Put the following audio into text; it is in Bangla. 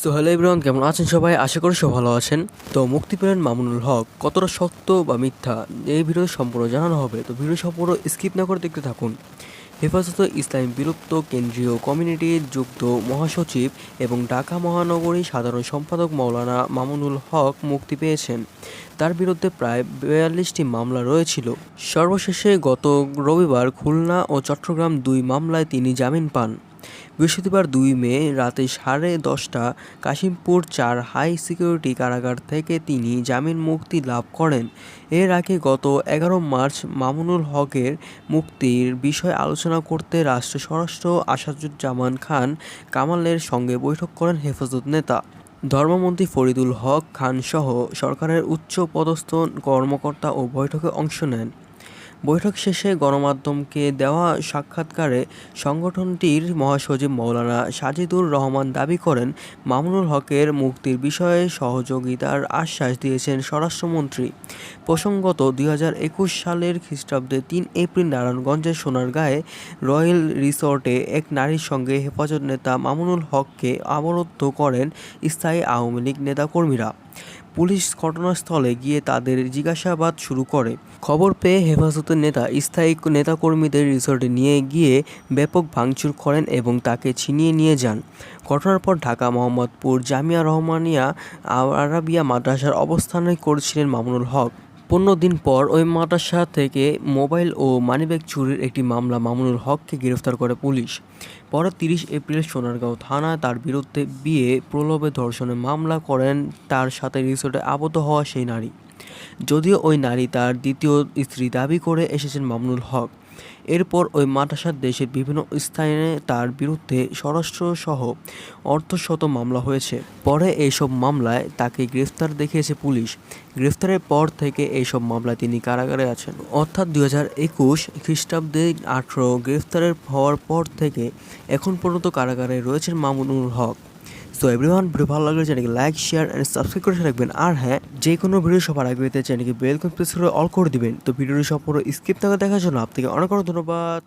সো হ্যালো কেমন আছেন সবাই? আশা করি সব ভালো আছেন। তো মুক্তি পেলেন মামুনুল হক। কতটা সত্য বা মিথ্যা? এই ভিডিও সম্পূর্ণ জানানো হবে। তো ভিডিও সম্পূর্ণ স্কিপ না করে দেখতে থাকুন। হেফাজত ইসলাম বিলুপ্ত কেন্দ্রীয় কমিউনিটির যুক্ত মহাসচিব এবং ঢাকা মহানগরী সাধারণ সম্পাদক মৌলানা মামুনুল হক মুক্তি পেয়েছেন। তার বিরুদ্ধে প্রায় বিয়াল্লিশটি মামলা রয়েছিল। সর্বশেষে গত রবিবার খুলনা ও চট্টগ্রাম দুই মামলায় তিনি জামিন পান। বৃহস্পতিবার দুই মে রাতে সাড়ে দশটা কাশিমপুর চার হাই সিকিউরিটি কারাগার থেকে তিনি জামিন মুক্তি লাভ করেন। এর আগে গত এগারো মার্চ মামুনুল হকের মুক্তির বিষয়ে আলোচনা করতে রাষ্ট্র স্বরাষ্ট্র আসাদুজ্জামান খান কামালের সঙ্গে বৈঠক করেন হেফাজত নেতা। ধর্মমন্ত্রী ফরিদুল হক খান সহ সরকারের উচ্চ পদস্থ কর্মকর্তা ও বৈঠকে অংশ নেন। বৈঠক শেষে গণমাধ্যমকে দেওয়া সাক্ষাৎকারে সংগঠনটির মহাসচিব মৌলানা সাজিদুর রহমান দাবি করেন, মামুনুল হকের মুক্তির বিষয়ে সহযোগিতার আশ্বাস দিয়েছেন স্বরাষ্ট্রমন্ত্রী। প্রসঙ্গত, দুই হাজার একুশ সালের খ্রিস্টাব্দে তিন এপ্রিল নারায়ণগঞ্জের সোনারগাঁয়ে রয়্যাল রিসর্টে এক নারীর সঙ্গে হেফাজত নেতা মামুনুল হককে অবরুদ্ধ করেন স্থায়ী আওয়ামী লীগ নেতাকর্মীরা। পুলিশ ঘটনাস্থলে গিয়ে তাদের জিজ্ঞাসাবাদ শুরু করে। খবর পেয়ে হেফাজতের নেতা, স্থায়ী নেতাকর্মীদের রিসর্টে নিয়ে গিয়ে ব্যাপক ভাঙচুর করেন এবং তাকে ছিনিয়ে নিয়ে যান। ঘটনার পর ঢাকা মোহাম্মদপুর জামিয়া রহমানিয়া আরাবিয়া মাদ্রাসার অবস্থানে করছিলেন মামুনুল হক। পনেরো দিন পর ওই মাদ্রাসা থেকে মোবাইল ও মানিব্যাগ চুরির একটি মামলা মামুনুল হককে গ্রেফতার করে পুলিশ। পরে তিরিশ এপ্রিল সোনারগাঁও থানায় তার বিরুদ্ধে বিয়ে, প্রলোভে ধর্ষণের মামলা করেন তার সাথে রিসোর্টে আবদ্ধ হওয়া সেই নারী। যদিও ওই নারী তার দ্বিতীয় স্ত্রী দাবি করে এসেছেন মামুনুল হক। এরপর ওই মাদ্রাসার দেশের বিভিন্ন স্থানে তার বিরুদ্ধে স্বরাষ্ট্রসহ অর্ধশত মামলা হয়েছে। পরে এইসব মামলায় তাকে গ্রেফতার দেখিয়েছে পুলিশ। গ্রেফতারের পর থেকে এইসব মামলায় তিনি কারাগারে আছেন। অর্থাৎ দুই হাজার একুশ খ্রিস্টাব্দে আঠেরো গ্রেফতারের হওয়ার পর থেকে এখন পর্যন্ত কারাগারে রয়েছেন Mamunul Haque. So everyone video ভালো লাগলে চ্যানেলকে লাইক শেয়ার অ্যান্ড সাবস্ক্রাইব করে রাখবেন আর হ্যাঁ যে কোনো ভিডিও সবার আগে পেতে চ্যানেলকে বেল প্রেস করে অল করে দিবেন। তো ভিডিওটি সম্পূর্ণ স্কিপ থাকা দেখার জন্য আপনাকে অনেক অনেক ধন্যবাদ।